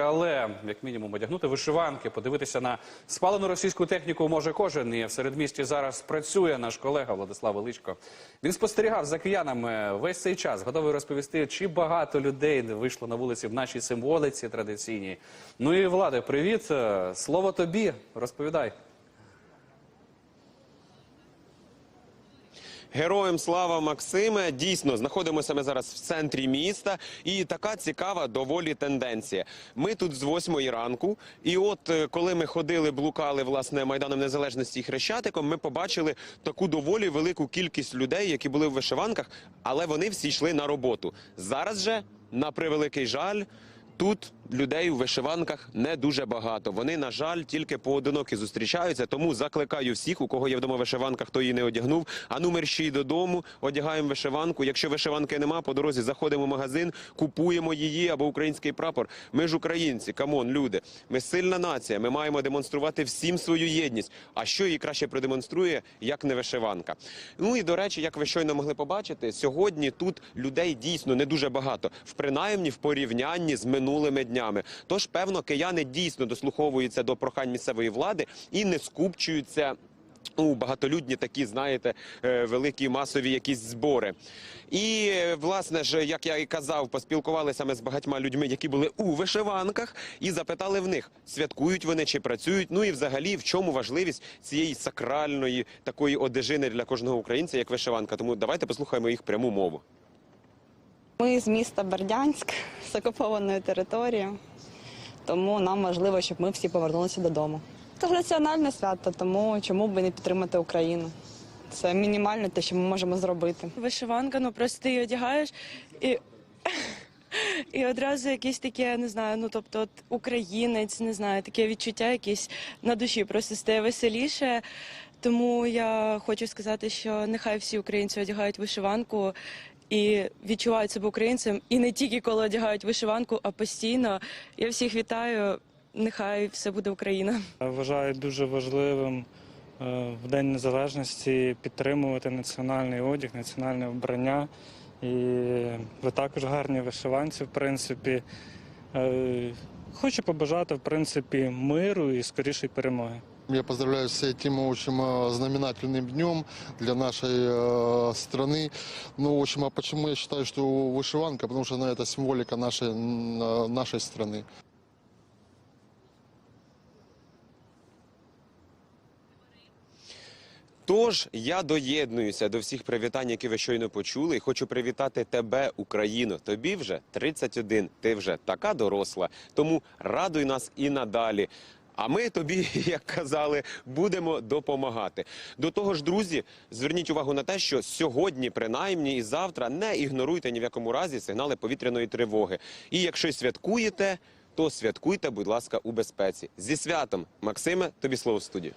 Але як мінімум одягнути вишиванки, подивитися на спалену російську техніку може кожен. І в середмісті зараз працює наш колега Владислав Величко. Він спостерігав за киянами весь цей час, готовий розповісти, чи багато людей вийшло на вулиці в нашій символиці традиційній. Ну і влади, привіт. Е, Слово тобі. Розповідай. Героям слава Максиме. Дійсно, знаходимося ми зараз в центрі міста, і така цікава доволі тенденція. Ми тут з восьмої ранку, і от е, коли ми ходили, блукали власне майданом незалежності і хрещатиком, ми побачили таку доволі велику кількість людей, які були в вишиванках, але вони всі йшли на роботу. Зараз же, на превеликий жаль. Тут людей у вишиванках не дуже багато. Вони, на жаль, тільки поодинокі зустрічаються. Тому закликаю всіх, у кого є вдома вишиванка, хто її не одягнув. А ну мерщій додому, одягаємо вишиванку. Якщо вишиванки нема, по дорозі заходимо в магазин, купуємо її або український прапор. Ми ж українці, камон, люди. Ми сильна нація. Ми маємо демонструвати всім свою єдність. А що її краще продемонструє, як не вишиванка? Ну і до речі, як ви щойно могли побачити, сьогодні тут людей дійсно не дуже багато, в принаймні в порівнянні з минулими днями. Тож, певно, кияни дійсно дослуховуються до прохань місцевої влади і не скупчуються. У багатолюдні такі, знаєте, е, великі масові якісь збори. І е, власне ж, як я і казав, поспілкувалися ми з багатьма людьми, які були у вишиванках, і запитали в них, святкують вони чи працюють. Ну і взагалі в чому важливість цієї сакральної такої одежини для кожного українця, як вишиванка. Тому давайте послухаємо їх пряму мову. Ми з міста Бердянськ, з окупованої території, тому нам важливо, щоб ми всі повернулися додому. Це національне свято, тому чому б не підтримати Україну? Це мінімальне те, що ми можемо зробити. Вишиванка, ну просто ти її одягаєш і. І одразу якесь таке, не знаю, ну тобто от українець, не знаю, таке відчуття якесь на душі просто стає веселіше. Тому я хочу сказати, що нехай всі українці одягають вишиванку і відчувають себе українцем, і не тільки коли одягають вишиванку, а постійно. Я всіх вітаю. Нехай все буде Україна. Вважаю дуже важливим е, в День Незалежності підтримувати національний одяг, національне вбрання. І ви також гарні вишиванці, в принципі. Е, Хочу побажати в принципі миру і скорішої перемоги. Я поздравляю с этим очень э, знаменательным днем для нашей э, страны. Ну, в общем, а почему я считаю, что вышиванка? Потому что ну, это символика нашей, м, э, нашей страны. Тож я доєднуюся до всіх привітань, які ви щойно почули, і хочу привітати тебе, Україно. Тобі вже 31, ти вже така доросла. Тому радуй нас і надалі. А ми тобі, як казали, будемо допомагати. До того ж, друзі, зверніть увагу на те, що сьогодні, принаймні, і завтра не ігноруйте ні в якому разі сигнали повітряної тривоги. І якщо святкуєте, то святкуйте, будь ласка, у безпеці. Зі святом, Максиме, тобі слово в студію.